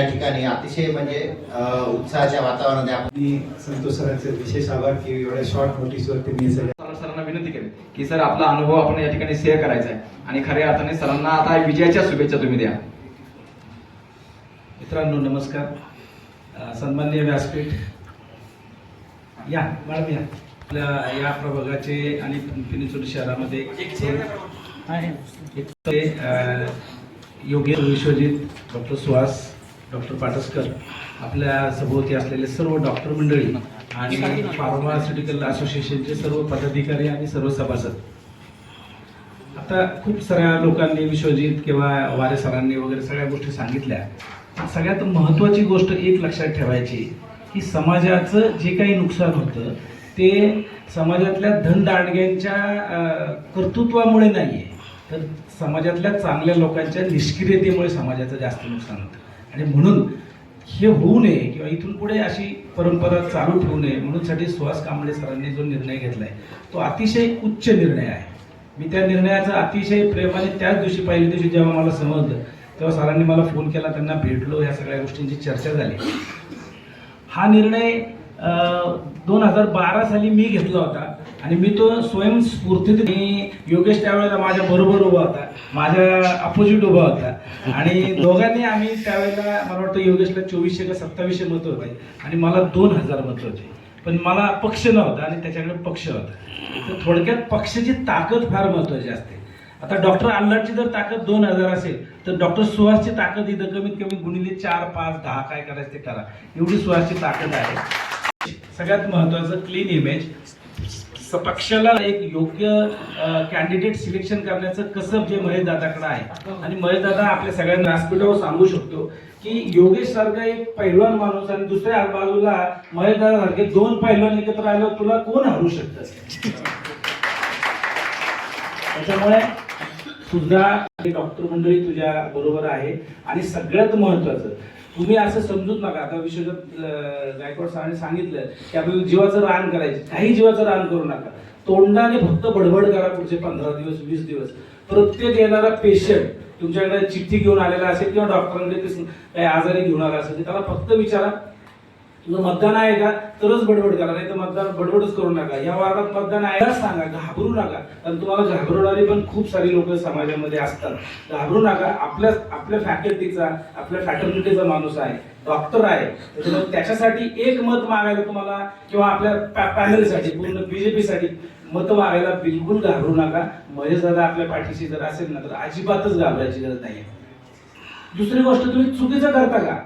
या ठिकाणी अतिशय म्हणजे उत्साहाच्या वातावरणामध्ये आपण आणि संतोष सरांचे विशेष आभार की एवढ्या शॉर्ट नोटीसवरती मी सर- सरांना विनंती केली की सर आपला अनुभव आपण या ठिकाणी शेअर करायचा आहे. आणि खऱ्या अर्थाने सरांना आता विजयाच्या शुभेच्छा तुम्ही द्या. मित्रांनो नमस्कार. अ, सन्माननीय व्यासपीठ. या मॅडम या. आपल्या या प्रभागाचे आणि पिंपरी शहरामध्ये एक आहे. अ, विश्वजित डॉक्टर सुहास डॉक्टर पाटसकर आपल्या सभोवती असलेले सर्व डॉक्टर मंडळी आणि फार्मास्युटिकल असोसिएशनचे सर्व पदाधिकारी आणि सर्व सभासद. आता खूप साऱ्या लोकांनी विश्वजित किंवा वारे सरांनी वगैरे सगळ्या गोष्टी सांगितल्या. सगळ्यात महत्त्वाची गोष्ट एक लक्षात ठेवायची की समाजाचं जे काही नुकसान होतं ते समाजातल्या धनदांडग्यांच्या कर्तृत्वामुळे नाही आहे तर समाजातल्या चांगल्या लोकांच्या निष्क्रियतेमुळे समाजाचं जास्त नुकसान होतं. आणि म्हणून हे होऊ नये किंवा इथून पुढे अशी परंपरा चालू ठेवू नये म्हणूनसाठी सुहास कांबळे सरांनी जो निर्णय घेतला आहे तो अतिशय उच्च निर्णय आहे. मी त्या निर्णयाचा अतिशय प्रेमाने त्याच दिवशी पहिल्या दिवशी जेव्हा मला समजलं तेव्हा सरांनी मला फोन केला त्यांना भेटलो ह्या सगळ्या गोष्टींची चर्चा झाली. हा निर्णय दोन हजार बारा साली मी घेतला होता आणि मी तो स्वयंस्फूर्तीत मी योगेश त्यावेळेला माझ्या बरोबर उभा होता. माझ्या अपोजिट उभा होता. आणि दोघांनी आम्ही त्यावेळेला मला वाटतं योगेशला चोवीसशे का सत्तावीसशे मतं होते आणि मला दोन हजार मतं होते. पण मला पक्ष नव्हता आणि त्याच्याकडे पक्ष होता. तर थोडक्यात पक्षाची ताकद फार महत्वाची असते. आता डॉक्टर आल्लाडची जर ताकद दोन हजार असेल तर डॉक्टर सुहासची ताकद इथं कमीत कमी गुणिले चार पाच दहा काय करायचं ते करा. एवढी सुहासची ताकद आहे. सगळ्यात महत्वाचं क्लीन इमेज पक्षाला एक योग्य कॅन्डिडेट सिलेक्शन करण्याचं कसं जे महेश आहे. आणि महेश दादा आपल्या सगळ्यांना व्यासपीठावर सांगू शकतो की योगेश सारखा एक पैलवान माणूस आणि दुसऱ्या बाजूला महेश दादा सारखे दोन पैलवान एकत्र आल्यावर तुला कोण हरू शकतं? त्याच्यामुळे तुझा डॉक्टर मंडळी तुझ्या बरोबर आहे. आणि सगळ्यात महत्वाचं तुम्ही असं समजूच नका आता विश्वनाथ गायकवाड सरांनी सांगितलं की आपल्याला जीवाचं रान करायचं. काही जीवाचं रान करू नका. तोंडाने फक्त बडबड करा पुढचे पंधरा दिवस वीस दिवस. प्रत्येक येणारा पेशंट तुमच्याकडे चिठ्ठी घेऊन आलेला असेल किंवा डॉक्टरांकडे ते काही आजारी घेऊन आला असेल तर त्याला फक्त विचारा तुझं मतदान आहे का? तरच बडबड करा नाही तर मतदान बडबडच करू नका. या वार्डात मतदान आहे का सांगा घाबरू नका. कारण तुम्हाला घाबरवणारी पण खूप सारी लोक समाजामध्ये असतात. घाबरू नका. आपल्या आपल्या फॅकल्टीचा आपल्या फॅटर्निटीचा माणूस आहे. डॉक्टर आहे. त्याच्यामुळे त्याच्यासाठी एक मत मागायला तुम्हाला किंवा आपल्या पॅनलसाठी पूर्ण बीजेपीसाठी मत मागायला बिलकुल घाबरू नका. महेश दादा आपल्या पाठीशी जर असेल ना तर अजिबातच घाबरायची गरज नाही दुसरी गोष्ट तुम्ही चुकीचं करता का?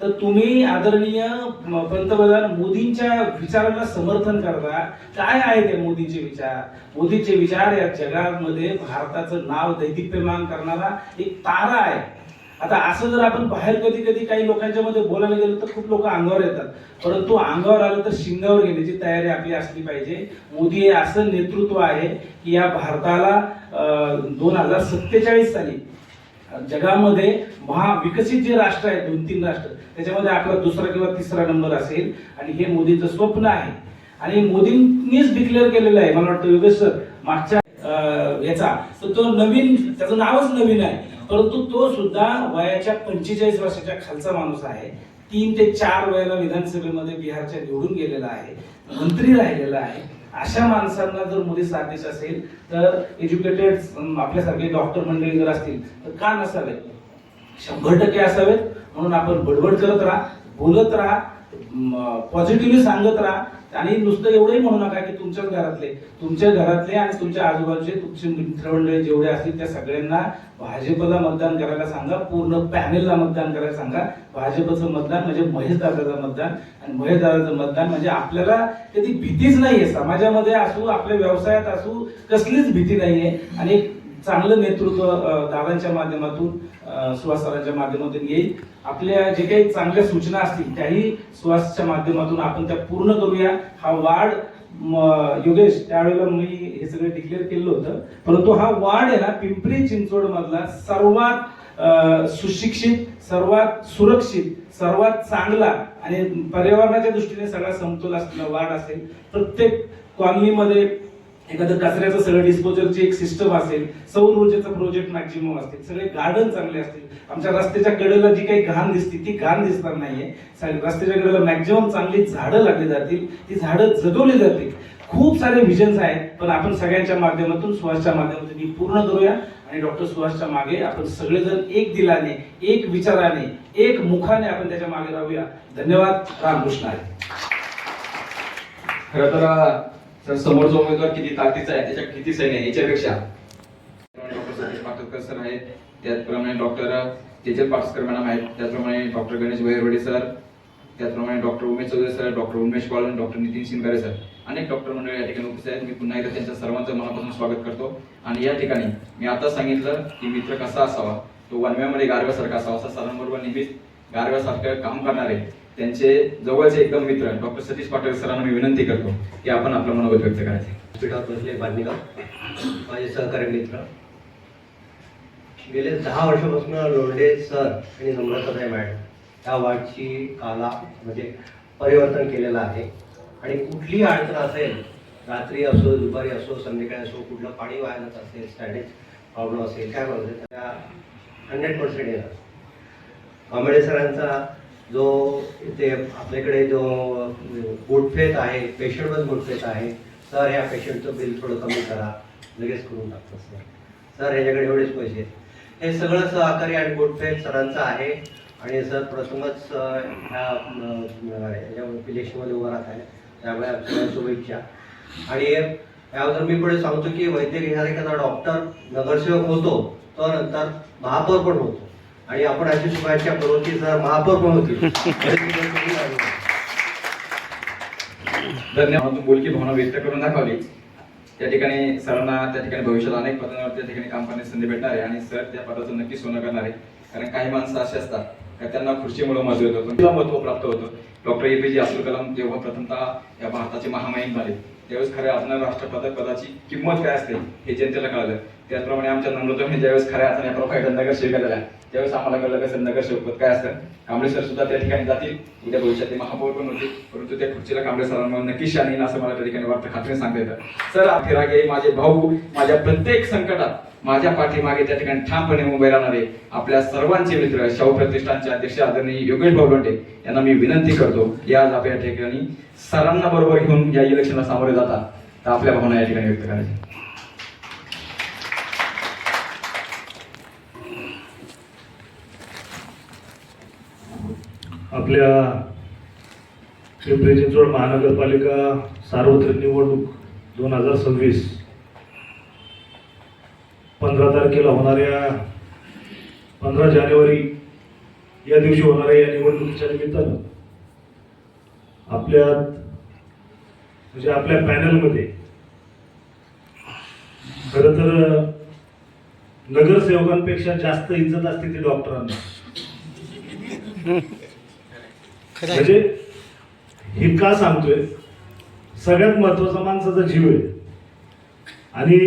तर तुम्ही आदरणीय पंतप्रधान मोदींच्या विचारांना समर्थन करता. काय आहे ते मोदींचे विचार? मोदींचे विचार या जगामध्ये भारताचं नाव दैदिप्यमान करणारा एक तारा आहे. आता असं जर आपण बाहेर कधी कधी काही लोकांच्या मध्ये बोलायला गेलो तर खूप लोक अंगावर येतात. परंतु अंगावर आलं तर शिंगावर घेण्याची तयारी आपली असली पाहिजे. मोदी हे असं नेतृत्व आहे की या भारताला दोन हजार सत्तेचाळीस साली जगामध्ये महा विकसित जे राष्ट्र आहेत दोन तीन राष्ट्र त्याच्यामध्ये आपला दुसरा किंवा तिसरा नंबर असेल. आणि हे मोदींचं स्वप्न आहे. आणि मोदींनीच डिक्लेअर केलेलं आहे. मला वाटतं योगेश सर मागच्या याचा. तर तो नवीन त्याचं नावच नवीन आहे. परंतु तो सुद्धा वयाच्या पंचेचाळीस वर्षाच्या खालचा माणूस आहे. तीन ते चार वेळेला विधानसभेमध्ये बिहारच्या निवडून गेलेला आहे. मंत्री राहिलेला आहे. अशा माणसांना जर मोदी साथ असेल तर एज्युकेटेड आपल्यासारखे डॉक्टर मंडळी जर असतील तर का नसावेत शंभर टक्के असावेत. म्हणून आपण बडबड करत राहा बोलत राहा पॉझिटिव्हली सांगत राहा. आणि नुसतं एवढंही म्हणू नका की तुमच्याच घरातले तुमच्या घरातले आणि तुमच्या आजूबाजूचे तुमचे मित्रमंडळी जेवढे असतील त्या सगळ्यांना भाजपला मतदान करायला सांगा पूर्ण पॅनेलला मतदान करायला सांगा. भाजपचं मतदान म्हणजे महेश दादाचं मतदान. आणि महेश दादाचं मतदान म्हणजे आपल्याला कधी भीतीच नाहीये. समाजामध्ये असू आपल्या व्यवसायात असू कसलीच भीती नाहीये. आणि चांगलं नेतृत्व दादांच्या माध्यमातून सुहास सरांच्या माध्यमातून येईल. आपल्या जे काही चांगल्या सूचना असतील त्याही सुहासच्या माध्यमातून आपण त्या पूर्ण करूया. हा वाढ म, योगेश त्यावेळेला मी हे सगळं डिक्लेअर केलं होतं. परंतु हा वाढ आहे ना पिंपरी चिंचवड मधला सर्वात सुशिक्षित सर्वात सुरक्षित सर्वात चांगला आणि पर्यावरणाच्या दृष्टीने सगळा समतोल असलेला वाढ असेल. प्रत्येक कॉलनीमध्ये एखादं कचऱ्याचं सगळं डिस्पोजलची एक सिस्टम असेल सौर ऊर्जेचं प्रोजेक्ट मॅक्झिमम असतील सगळे गार्डन चांगले असतील. आमच्या रस्त्याच्या कडेला जी काही घाण दिसते ती घाण दिसणार नाहीये. रस्त्याच्या कडेला मॅक्झिमम चांगली झाडं लागली जातील ती झाडं जगवली जातील. खूप सारे विजन्स आहेत पण आपण सगळ्यांच्या माध्यमातून सुहासच्या माध्यमातून ही पूर्ण करूया. आणि डॉक्टर सुहासच्या मागे आपण सगळेजण एक दिलाने एक विचाराने एक मुखाने आपण त्याच्यामागे राहूया. धन्यवाद. रामकृष्ण आहे खरं तर सर समोरचा उमेदवार किती ताकदीचा आहे त्याच्या किती सैन्य आहे याच्यापेक्षा. डॉक्टर सतीश पाटकर सर आहेत त्याचप्रमाणे डॉक्टर तेजल पाटकर मॅडम आहेत त्याचप्रमाणे डॉक्टर गणेश भैरवडे सर त्याचप्रमाणे doctor Umesh Chaudhari sir doctor Umesh Kolan doctor Nitin Shingare sir. अनेक डॉक्टर मंडळी या ठिकाणी उपस्थित आहेत. मी पुन्हा एकदा त्यांच्या सर्वांचं मनापासून स्वागत करतो. आणि या ठिकाणी मी आता सांगितलं की मित्र कसा असावा तो वनव्यामध्ये गारव्यासारखा असावा असा सरांबरोबर नेहमीच गारव्यासारखं काम करणारे त्यांचे जवळचे एकदम मित्र डॉक्टर सतीश पाटील सरांना मी विनंती करतो की आपण आपलं मनोगत व्यक्त करायचे पीठात बसले बांधणीगाव माझे सहकारी मित्र. गेले दहा वर्षापासून लोंढे सर आणि नम्रताताई मॅडम या वाटची काला म्हणजे परिवर्तन केलेलं आहे. आणि कुठलीही अडचण असेल रात्री असो दुपारी असो संध्याकाळी असो कुठलं पाणी वाया असेल स्टॅटिक प्रॉब्लेम असेल काय प्रॉब्लेम त्या हंड्रेड पर्सेंट येणार. कांबळे सरांचा जो इथे आपल्याकडे जो गुडफेत आहे पेशंटवर गुडफेत आहे सर ह्या पेशंटचं बिल थोडं कमी करा. लगेच करून टाकतो सर. सर ह्याच्याकडे एवढेच पैसे आहेत. हे सगळं सहकार्य आणि गुडफेत सरांचं आहे. आणि सर प्रथमच ह्या इलेक्शनमध्ये उभं राहत आहे. त्यामुळे आपल्याला शुभेच्छा. आणि याबद्दल मी पुढे सांगतो की वैद्यक घेणारा एखादा डॉक्टर नगरसेवक होतो तो नंतर महापौर पण होतो. आणि आपण अशी करू की सर महापौर पण होतील. धन्यवाद. बोलकी भावना व्यक्त करून दाखवली. त्या ठिकाणी सरांना त्या ठिकाणी भविष्यात अनेक पदांवर त्या ठिकाणी काम करण्याची संधी भेटणार आहे आणि सर त्या पदाचं नक्की सोनं करणार आहे कारण काही माणसं अशी असतात का त्यांना खुर्चीमुळे पण तिला महत्त्व प्राप्त होतं. डॉक्टर ए पी जे अब्दुल कलाम जेव्हा प्रथमतः या भारताचे महामहिम झाले त्यावेळेस खऱ्या असणाऱ्या राष्ट्रपद पदाची किंमत काय असते हे जनतेला कळलं. त्याचप्रमाणे आमच्या नम्रतोने ज्यावेळेस खऱ्या असणाऱ्या प्रोफाईल नगरसेविका झाल्या त्यावेळेस आम्हाला कळलं कसं नगरसेवक पद काय असतं. कांबळे सर सुद्धा त्या ठिकाणी जातील. उद्या भविष्यात ते महापौर पण होते परंतु त्या खुर्चीला कांबळे सरांना नक्की शान येईल असं मला त्या ठिकाणी वाटतं खात्रीने सांगता येतं. सर फिरागे माझे भाऊ माझ्या प्रत्येक संकटात माझ्या पाठीमागे त्या ठिकाणी ठामपणे उभे राहणारे आपल्या सर्वांचे मित्र शाहू प्रतिष्ठानचे अध्यक्ष आदरणीय योगेश भाऊ यांना मी विनंती करतो या आज आपल्या ठिकाणी सरांना बरोबर घेऊन या इलेक्शनला सामोरे जातात तर आपल्या भावना या ठिकाणी व्यक्त करायच्या. आपल्या पिंपरी चिंचवड महानगरपालिका सार्वत्रिक निवडणूक दोन हजार सव्वीस पंधरा तारखेला होणाऱ्या पंधरा जानेवारी या दिवशी होणाऱ्या या निवडणुकीच्या निमित्तानं आपल्या म्हणजे आपल्या पॅनलमध्ये खरं तर नगरसेवकांपेक्षा जास्त इज्जत असते ती डॉक्टरांना. म्हणजे हे का सांगतोय? सगळ्यात महत्त्वाचा माणसाचा जीव आहे. आणि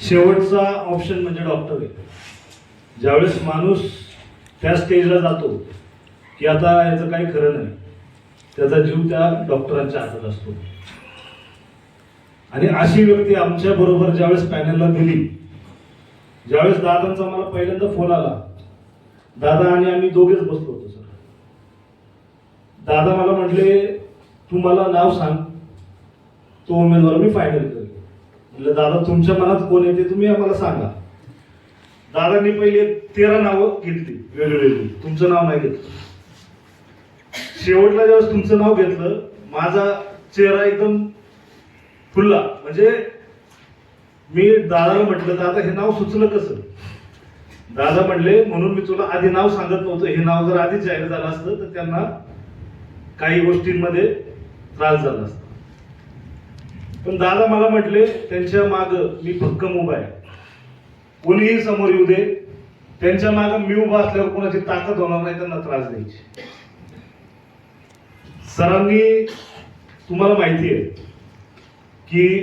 शेवटचा ऑप्शन म्हणजे डॉक्टर आहे. ज्यावेळेस माणूस त्या स्टेजला जातो की आता याचं काही खरं नाही त्याचा जीव त्या डॉक्टरांच्या हातात असतो. आणि अशी व्यक्ती आमच्या बरोबर ज्यावेळेस पॅनलला दिली ज्यावेळेस दादांचा मला पहिल्यांदा फोन आला दादा आणि आम्ही दोघेच बसलो होतो सर. दादा मला म्हटले तू मला नाव सांग. तो उमेदवार मी फायनल म्हटलं दादा तुमच्या मनात कोण येते तुम्ही आम्हाला सांगा. दादांनी पहिले तेरा नावं घेतली वेगवेगळी. तुमचं नाव नाही घेतलं. शेवटला ज्यावेळेस तुमचं नाव घेतलं माझा चेहरा एकदम फुलला म्हणजे मी दादाला म्हटलं दादा हे नाव सुचलं कसं? दादा म्हणले म्हणून मी तुला आधी नाव सांगत नव्हतं. हे नाव जर आधीच जाहीर झालं असतं तर त्यांना काही गोष्टींमध्ये त्रास झाला असता. पण दादा मला म्हटले त्यांच्या माग मी भक्कम उभा आहे. कोणीही समोर येऊ दे. त्यांच्या माग मी उभा असल्यावर कोणाची ताकद होणार नाही त्यांना त्रास द्यायची. सरांनी तुम्हाला माहिती आहे की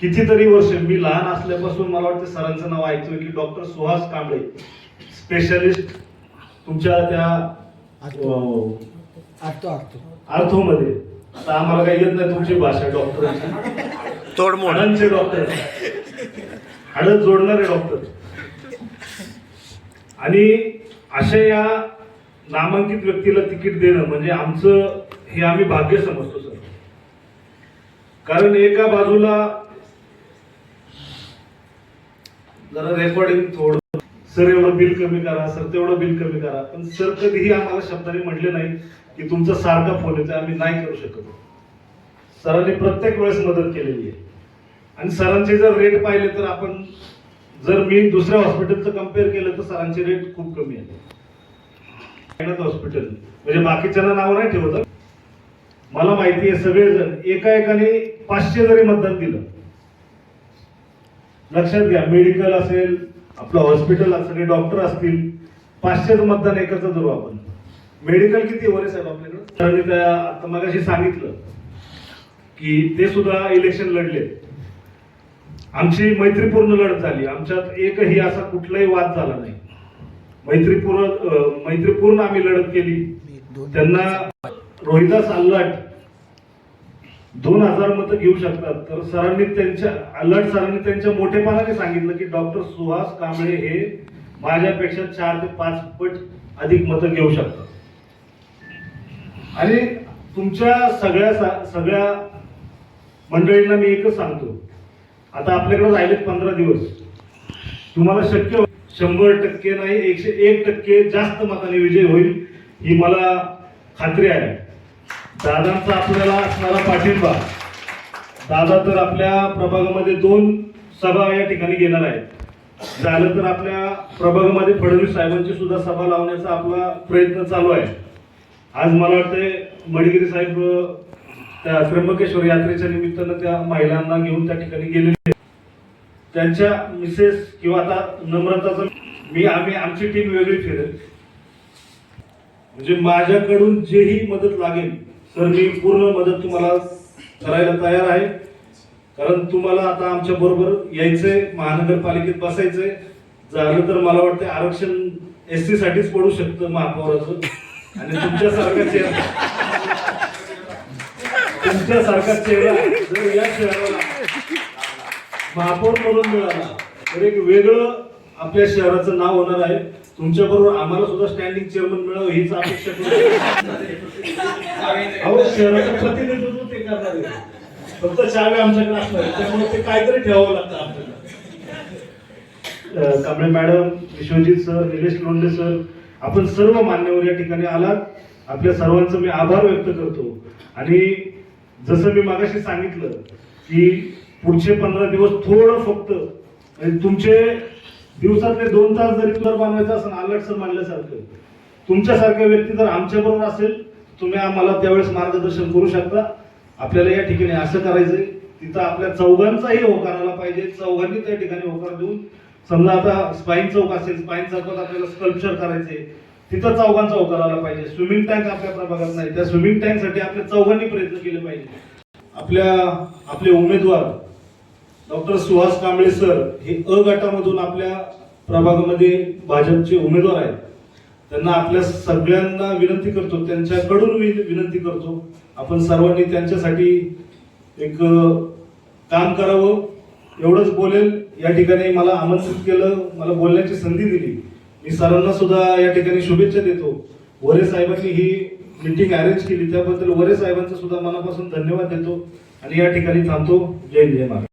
कितीतरी वर्ष मी लहान असल्यापासून मला वाटतं सरांचं नाव ऐकतोय की डॉक्टर सुहास कांबळे स्पेशलिस्ट तुमच्या त्या अं, आठतो आठतो आर्थोमध्ये. आता आम्हाला काही येत नाही तुमची भाषा डॉक्टरांची हाडांचे डॉक्टर हाडं जोडणारे डॉक्टर आणि अशा या नामांकित व्यक्तीला तिकीट देणं म्हणजे आमचं हे आम्ही भाग्य समजतो सर. कारण एका बाजूला जरा रेकॉर्डिंग थोडं सर एवढं बिल कमी करा सर तेवढं बिल कमी करा. पण सर कधीही आम्हाला शब्दाने म्हटले नाही. की तुमचा सारखा फोन येतो आम्ही नाही करू शकत. सरांनी प्रत्येक वेळेस मदत केलेली आहे. आणि सरांचे जर रेट पाहिले तर आपण जर मी दुसऱ्या हॉस्पिटलचं कंपेअर केलं तर सरांचे रेट खूप कमी आहे हॉस्पिटल म्हणजे बाकीच्यांना नाव नाही ठेवत. मला माहिती आहे सगळेजण एका एकाने पाचशे जरी मतदान दिलं लक्षात घ्या मेडिकल असेल आपलं हॉस्पिटल असेल डॉक्टर असतील पाचशेच मतदान एकत्र धरू आपण. मेडिकल किती वर साहेब आपल्याकडे? त्या आता मगाशी सांगितलं की ते सुद्धा इलेक्शन लढले आमची मैत्रीपूर्ण लढत झाली. आमच्यात एकही असा कुठलाही वाद झाला नाही. मैत्रीपूर्ण मैत्रीपूर्ण आम्ही लढत केली. त्यांना रोहिदास अल्लाट दोन हजार मतं घेऊ शकतात. तर सरांनी त्यांच्या अलर्ट सरांनी त्यांच्या मोठेपणाने सांगितलं की डॉक्टर सुहास कांबळे हे माझ्यापेक्षा चार ते पाच पट अधिक मतं घेऊ शकतात. आणि तुमच्या सगळ्या सा- सगळ्या मंडळींना मी एकच सांगतो. आता आपल्याकडे राहिलेत पंधरा दिवस. तुम्हाला शक्य हो- शंभर टक्के नाही एकशे एक टक्के जास्त मताने विजय होईल ही मला खात्री आहे. दादांचा आपल्याला असणारा पाठिंबा. दादा तर आपल्या प्रभागामध्ये दोन सभा या ठिकाणी घेणार आहेत. झालं तर आपल्या प्रभागामध्ये फडणवीस साहेबांची सुद्धा सभा लावण्याचा आपला प्रयत्न चालू आहे. आज मला वाटतंय मडगिरी साहेब त्या त्र्यंबकेश्वर यात्रेच्या निमित्तानं त्या महिलांना घेऊन त्या ठिकाणी गेलेले त्यांच्या मिसेस किंवा आता नम्रताचं मी आम्ही आमची टीम वेगळी फिरेल. म्हणजे माझ्याकडून जेही मदत लागेल तर मी पूर्ण मदत तुम्हाला करायला तयार आहे. कारण तुम्हाला आता आमच्या बरोबर यायचंय महानगरपालिकेत बसायचंय. झालं तर मला वाटतं आरक्षण एस सी साठीच पडू शकतं महापौराचं. आणि तुमच्यासारखा चेहरा. तुमच्यासारखा चेहरा जर या शहराला महापौर म्हणून मिळाला. तर एक वेगळं आपल्या शहराचं नाव होणार आहे. तुमच्या बरोबर आम्हाला सुद्धा स्टँडिंग चेअरमन मिळावं हीच अपेक्षा करू अहो शहराचं प्रतिनिधित्व ते करणार फक्त चावे आमच्याकडे असणार त्यामुळे ते काहीतरी ठेवावं लागतं आपल्याला. Kamble madam Vishwajit sir Nilesh Londhe sir आपण सर्व मान्यवर या ठिकाणी आलात. आपल्या सर्वांचं मी आभार व्यक्त करतो. आणि जसं मी मागाशी सांगितलं की पुढचे पंधरा दिवस थोडं फक्त म्हणजे तुमचे दिवसातले दोन तास जरी तुला बनवायचं असेल अलर्ट सर मानल्यासारखं तुमच्यासारख्या व्यक्ती जर आमच्याबरोबर असेल तुम्ही आम्हाला त्यावेळेस मार्गदर्शन करू शकता. आपल्याला या ठिकाणी असं करायचंय तिथं आपल्या चौघांचाही होकार आला पाहिजे. चौघांनी त्या ठिकाणी होकार देऊन समजा आता स्पाईन चौक असेल स्पाईन चौकात आपल्याला स्कल्पचर करायचे तिथं चौघांचा होकार पाहिजे. स्विमिंग टँक आपल्या प्रभागात नाही. त्या स्विमिंग टँकसाठी आपल्या चौघांनी प्रयत्न केले पाहिजे. आपल्या आपले उमेदवार डॉक्टर सुहास कांबळे सर हे अ गटामधून आपल्या प्रभागामध्ये भाजपचे उमेदवार आहेत. त्यांना आपल्या सगळ्यांना विनंती करतो त्यांच्याकडून विनंती करतो. आपण सर्वांनी त्यांच्यासाठी एक काम करावं. एवढंच बोलेल. या ठिकाणी मला आमंत्रित केलं मला बोलण्याची संधी दिली. मी सरांना सुद्धा या ठिकाणी शुभेच्छा देतो. वरे साहेबांनी ही मीटिंग अरेंज केली. त्याबद्दल वरे साहेबांचा सुद्धा मनापासून धन्यवाद देतो. आणि या ठिकाणी थांबतो. जय जय महाराज